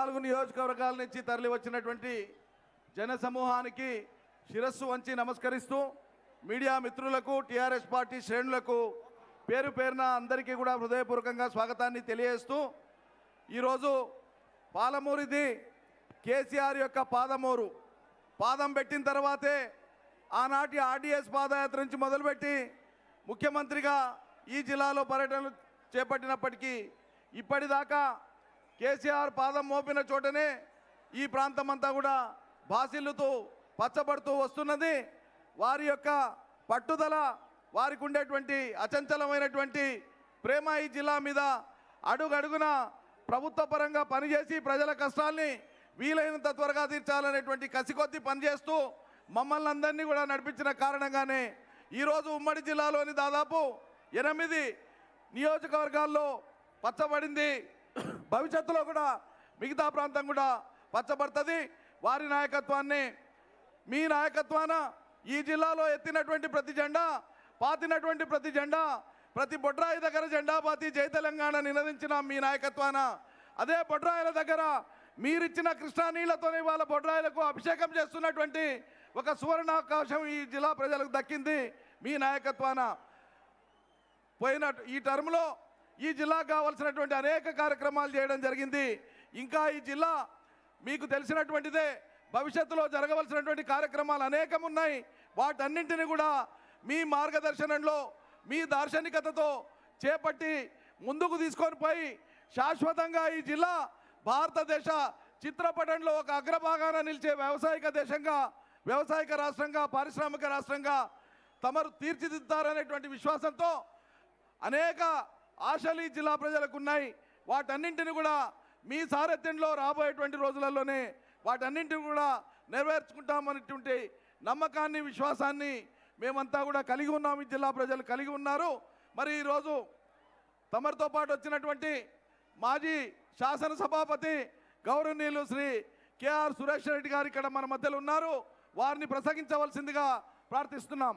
నాలుగు నియోజకవర్గాల నుంచి తరలి వచ్చినటువంటి జన సమూహానికి శిరస్సు వంచి నమస్కరిస్తూ మీడియా మిత్రులకు టీఆర్ఎస్ పార్టీ శ్రేణులకు పేరు పేరున అందరికీ కూడా హృదయపూర్వకంగా స్వాగతాన్ని తెలియజేస్తూ ఈరోజు పాలమూరిది కేసీఆర్ యొక్క పాదమూరు. పాదం పెట్టిన తర్వాతే ఆనాటి ఆర్డీఎస్ పాదయాత్ర నుంచి మొదలుపెట్టి ముఖ్యమంత్రిగా ఈ జిల్లాలో పర్యటనలు చేపట్టినప్పటికీ ఇప్పటిదాకా కేసీఆర్ పాదం మోపిన చోటనే ఈ ప్రాంతం అంతా కూడా బాసిల్లుతూ పచ్చబడుతూ వస్తున్నది. వారి యొక్క పట్టుదల వారికి ఉండేటువంటి అచంచలమైనటువంటి ప్రేమ ఈ జిల్లా మీద అడుగడుగున ప్రభుత్వ పరంగా పనిచేసి ప్రజల కష్టాల్ని వీలైనంత త్వరగా తీర్చాలనేటువంటి కసికొద్దీ పనిచేస్తూ మమ్మల్ని అందరినీ కూడా నడిపించిన కారణంగానే ఈరోజు ఉమ్మడి జిల్లాలోని దాదాపు ఎనిమిది నియోజకవర్గాల్లో పచ్చబడింది భవిష్యత్తులో కూడా మిగతా ప్రాంతం కూడా పచ్చబడుతుంది. వారి నాయకత్వాన్ని మీ నాయకత్వాన ఈ జిల్లాలో ఎత్తినటువంటి ప్రతి జెండా పాతినటువంటి ప్రతి జెండా ప్రతి బొడ్రాయి దగ్గర జెండా పాతి జై తెలంగాణ నినదించిన మీ నాయకత్వాన. అదే బొడ్రాయిల దగ్గర మీరిచ్చిన కృష్ణా నీళ్ళతోనే వాళ్ళ బొడ్రాయిలకు అభిషేకం చేస్తున్నటువంటి ఒక సువర్ణావకాశం ఈ జిల్లా ప్రజలకు దక్కింది మీ నాయకత్వాన. పోయిన ఈ టర్మ్లో ఈ జిల్లాకు కావాల్సినటువంటి అనేక కార్యక్రమాలు చేయడం జరిగింది. ఇంకా ఈ జిల్లా మీకు తెలిసినటువంటిదే భవిష్యత్తులో జరగవలసినటువంటి కార్యక్రమాలు అనేకం ఉన్నాయి. వాటన్నింటిని కూడా మీ మార్గదర్శనంలో మీ దార్శనికతతో చేపట్టి ముందుకు తీసుకొని పోయి శాశ్వతంగా ఈ జిల్లా భారతదేశ చిత్రపటంలో ఒక అగ్రభాగాన నిలిచే వ్యవసాయక దేశంగా వ్యవసాయక రాష్ట్రంగా పారిశ్రామిక రాష్ట్రంగా తమరు తీర్చిదిద్దారనేటువంటి విశ్వాసంతో అనేక ఆశలు ఈ జిల్లా ప్రజలకు ఉన్నాయి వాటన్నింటిని కూడా మీ సారథ్యంలో రాబోయేటువంటి రోజులలోనే వాటన్నింటిని కూడా నెరవేర్చుకుంటామనేటువంటి నమ్మకాన్ని విశ్వాసాన్ని మేమంతా కూడా కలిగి ఉన్నాం. ఈ జిల్లా ప్రజలు కలిగి ఉన్నారు. మరి ఈరోజు తమరితో పాటు వచ్చినటువంటి మాజీ శాసనసభాపతి గౌరవనీయులు శ్రీ కేఆర్ సురేష్ రెడ్డి గారు ఇక్కడ మన మధ్యలో ఉన్నారు. వారిని ప్రసంగించవలసిందిగా ప్రార్థిస్తున్నాం.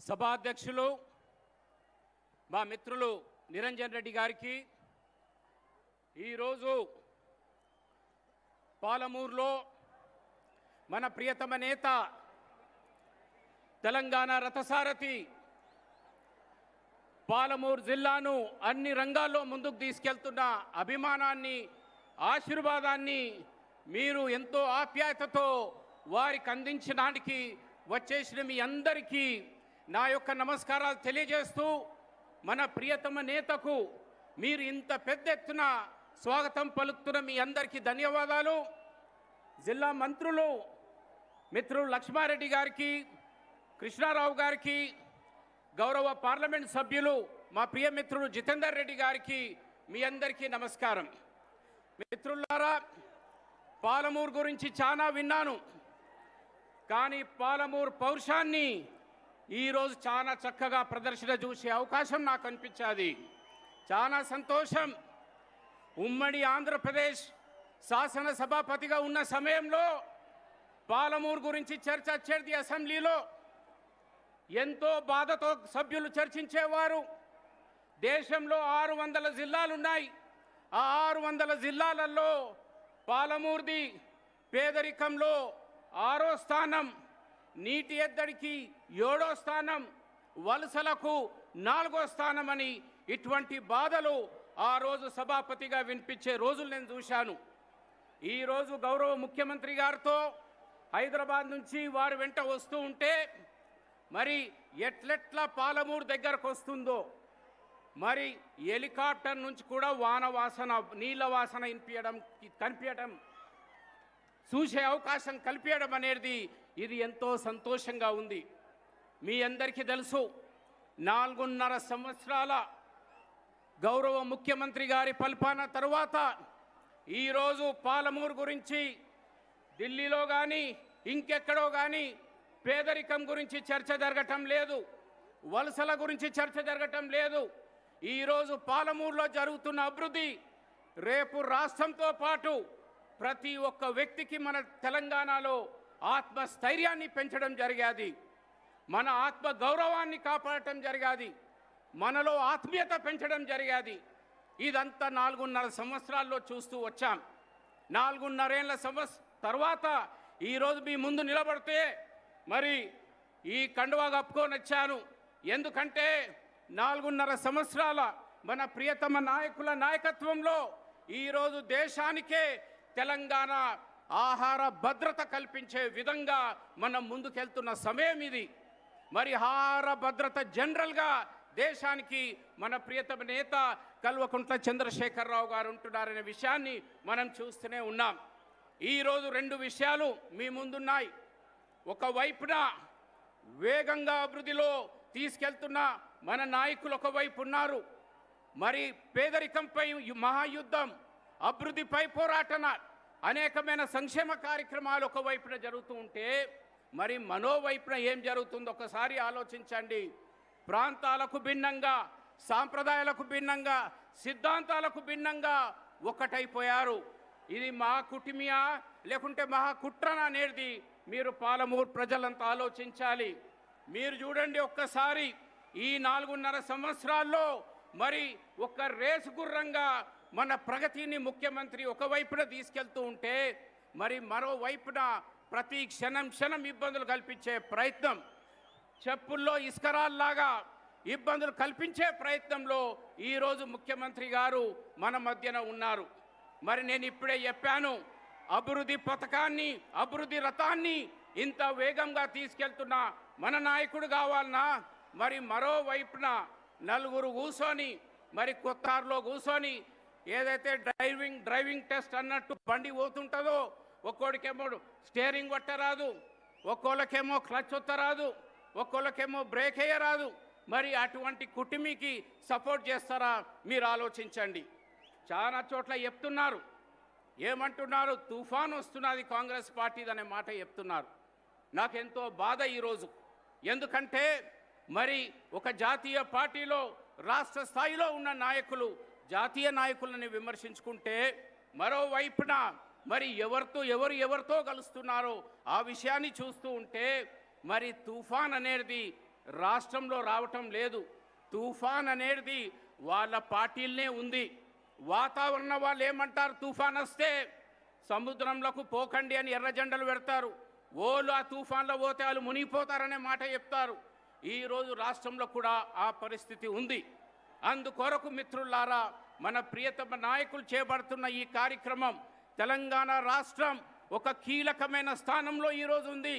సభాధ్యక్షులు మా మిత్రులు నిరంజన్ రెడ్డి గారికి ఈరోజు పాలమూరులో మన ప్రియతమ నేత తెలంగాణ రథసారథి పాలమూరు జిల్లాను అన్ని రంగాల్లో ముందుకు తీసుకెళ్తున్న అభిమానాన్ని ఆశీర్వాదాన్ని మీరు ఎంతో ఆప్యాయతతో వారికి అందించడానికి వచ్చేసిన మీ అందరికీ నా యొక్క నమస్కారాలు తెలియజేస్తూ మన ప్రియతమ నేతకు మీరు ఇంత పెద్ద ఎత్తున స్వాగతం పలుకుతున్న మీ అందరికీ ధన్యవాదాలు. జిల్లా మంత్రులు మిత్రులు లక్ష్మారెడ్డి గారికి కృష్ణారావు గారికి గౌరవ పార్లమెంట్ సభ్యులు మా ప్రియ మిత్రుడు జితేందర్ రెడ్డి గారికి మీ అందరికీ నమస్కారం. మిత్రులారా పాలమూరు గురించి చాలా విన్నాను. కానీ పాలమూరు పౌరుషాన్ని ఈరోజు చాలా చక్కగా ప్రదర్శన చూసే అవకాశం నాకు అనిపించాది. చాలా సంతోషం. ఉమ్మడి ఆంధ్రప్రదేశ్ శాసనసభాపతిగా ఉన్న సమయంలో పాలమూరు గురించి చర్చ వచ్చేది అసెంబ్లీలో. ఎంతో బాధతో సభ్యులు చర్చించేవారు. దేశంలో ఆరు వందల జిల్లాలు ఉన్నాయి ఆ ఆరు వందల జిల్లాలలో పాలమూరుది పేదరికంలో ఆరో స్థానం. నీటి ఎద్దడికి ఏడో స్థానం వలసలకు నాలుగో స్థానమని ఇటువంటి బాధలు ఆ రోజు సభాపతిగా వినిపించే రోజులు నేను చూశాను. ఈరోజు గౌరవ ముఖ్యమంత్రి గారితో హైదరాబాద్ నుంచి వారు వెంట వస్తూ ఉంటే మరి ఎట్లెట్లా పాలమూరు దగ్గరకు వస్తుందో మరి హెలికాప్టర్ నుంచి కూడా వాన వాసన నీళ్ళ వాసన వినిపించడం కనిపించడం చూసే అవకాశం కల్పించడం అనేది ఇది ఎంతో సంతోషంగా ఉంది. మీ అందరికీ తెలుసు నాలుగున్నర సంవత్సరాల గౌరవ ముఖ్యమంత్రి గారి పరిపాలన తరువాత ఈరోజు పాలమూరు గురించి ఢిల్లీలో కానీ ఇంకెక్కడో కానీ పేదరికం గురించి చర్చ జరగటం లేదు. వలసల గురించి చర్చ జరగటం లేదు. ఈరోజు పాలమూరులో జరుగుతున్న అభివృద్ధి రేపు రాష్ట్రంతో పాటు ప్రతి ఒక్క వ్యక్తికి మన తెలంగాణలో ఆత్మస్థైర్యాన్ని పెంచడం జరిగాది. మన ఆత్మ గౌరవాన్ని కాపాడటం జరిగాది. మనలో ఆత్మీయత పెంచడం జరిగాది. ఇదంతా నాలుగున్నర సంవత్సరాల్లో చూస్తూ వచ్చాం. నాలుగున్నరేళ్ళ సంవత్స తర్వాత ఈరోజు మీ ముందు నిలబడితే మరి ఈ కండువా కప్పుకొని వచ్చాను. ఎందుకంటే నాలుగున్నర సంవత్సరాల మన ప్రియతమ నాయకుల నాయకత్వంలో ఈరోజు దేశానికే తెలంగాణ ఆహార భద్రత కల్పించే విధంగా మనం ముందుకెళ్తున్న సమయం ఇది. మరి ఆహార భద్రత జనరల్గా దేశానికి మన ప్రియతమ నేత కల్వకుంట్ల చంద్రశేఖరరావు గారు ఉంటున్నారనే విషయాన్ని మనం చూస్తూనే ఉన్నాం. ఈరోజు రెండు విషయాలు మీ ముందున్నాయి. ఒకవైపున వేగంగా అభివృద్ధిలో తీసుకెళ్తున్న మన నాయకులు ఒకవైపు ఉన్నారు. మరి పేదరికంపై మహాయుద్ధం అభివృద్ధిపై పోరాటన అనేకమైన సంక్షేమ కార్యక్రమాలు ఒకవైపున జరుగుతూ ఉంటే మరి మనోవైపున ఏం జరుగుతుందో ఒకసారి ఆలోచించండి. ప్రాంతాలకు భిన్నంగా సాంప్రదాయాలకు భిన్నంగా సిద్ధాంతాలకు భిన్నంగా ఒకటైపోయారు. ఇది మా కుటుంబియా లేకుంటే మహా కుట్రన అనేది మీరు పాలమూరు ప్రజలంతా ఆలోచించాలి. మీరు చూడండి ఒక్కసారి ఈ నాలుగున్నర సంవత్సరాల్లో మరి ఒక రేసు గుర్రంగా మన ప్రగతిని ముఖ్యమంత్రి ఒకవైపున తీసుకెళ్తూ ఉంటే మరి మరోవైపున ప్రతి క్షణం క్షణం ఇబ్బందులు కల్పించే ప్రయత్నం చెప్పుల్లో ఇస్కరాల్లాగా ఇబ్బందులు కల్పించే ప్రయత్నంలో ఈరోజు ముఖ్యమంత్రి గారు మన మధ్యన ఉన్నారు. మరి నేను ఇప్పుడే చెప్పాను అభివృద్ధి పథకాన్ని అభివృద్ధి రథాన్ని ఇంత వేగంగా తీసుకెళ్తున్న మన నాయకుడు కావాలన్నా మరి మరోవైపున నలుగురు కూర్చొని మరి కొత్తారులో కూర్చొని ఏదైతే డ్రైవింగ్ డ్రైవింగ్ టెస్ట్ అన్నట్టు బండి పోతుంటుందో ఒక్కోడికేమో స్టీరింగ్ కొట్టరాదు ఒక్కోళ్ళకేమో క్లచ్ వత్తరాదు ఒక్కోళ్ళకేమో బ్రేక్ వేయరాదు. మరి అటువంటి కుటుంబీకి సపోర్ట్ చేస్తారా? మీరు ఆలోచించండి. చాలా చోట్ల చెప్తున్నారు. ఏమంటున్నారు? తుఫాన్ వస్తున్నది కాంగ్రెస్ పార్టీది అనే మాట చెప్తున్నారు. నాకెంతో బాధ ఈరోజు. ఎందుకంటే మరి ఒక జాతీయ పార్టీలో రాష్ట్ర స్థాయిలో ఉన్న నాయకులు జాతీయ నాయకులని విమర్శించుకుంటే మరోవైపున మరి ఎవరితో ఎవరు ఎవరితో కలుస్తున్నారో ఆ విషయాన్ని చూస్తూ ఉంటే మరి తుఫాన్ అనేది రాష్ట్రంలో రావటం లేదు. తుఫాన్ అనేది వాళ్ళ పార్టీలనే ఉంది. వాతావరణ వాళ్ళు ఏమంటారు? తుఫాన్ వస్తే సముద్రంలోకి పోకండి అని ఎర్రజెండలు పెడతారు. ఓళ్ళు ఆ తుఫాన్లో పోతే వాళ్ళు మునిగిపోతారనే మాట చెప్తారు. ఈరోజు రాష్ట్రంలో కూడా ఆ పరిస్థితి ఉంది. అందుకొరకు మిత్రులారా మన ప్రియతమ నాయకులు చేపడుతున్న ఈ కార్యక్రమం తెలంగాణ రాష్ట్రం ఒక కీలకమైన స్థానంలో ఈరోజు ఉంది.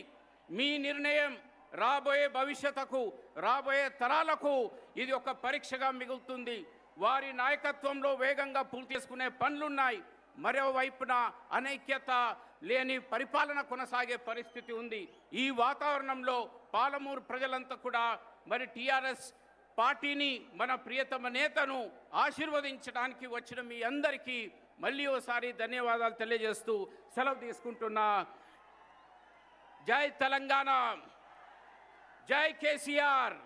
మీ నిర్ణయం రాబోయే భవిష్యత్తుకు రాబోయే తరాలకు ఇది ఒక పరీక్షగా మిగులుతుంది. వారి నాయకత్వంలో వేగంగా పూర్తి చేసుకునే పనులున్నాయి. మరోవైపున అనైక్యత లేని పరిపాలన కొనసాగే పరిస్థితి ఉంది. ఈ వాతావరణంలో పాలమూరు ప్రజలంతా కూడా మరి టీఆర్ఎస్ పార్టీని మన ప్రియతమ నేతను ఆశీర్వదించడానికి వచ్చిన మీ అందరికీ మళ్ళీ ఓసారి ధన్యవాదాలు తెలియజేస్తూ సెలవు తీసుకుంటున్నా. జై తెలంగాణ. జై కేసీఆర్.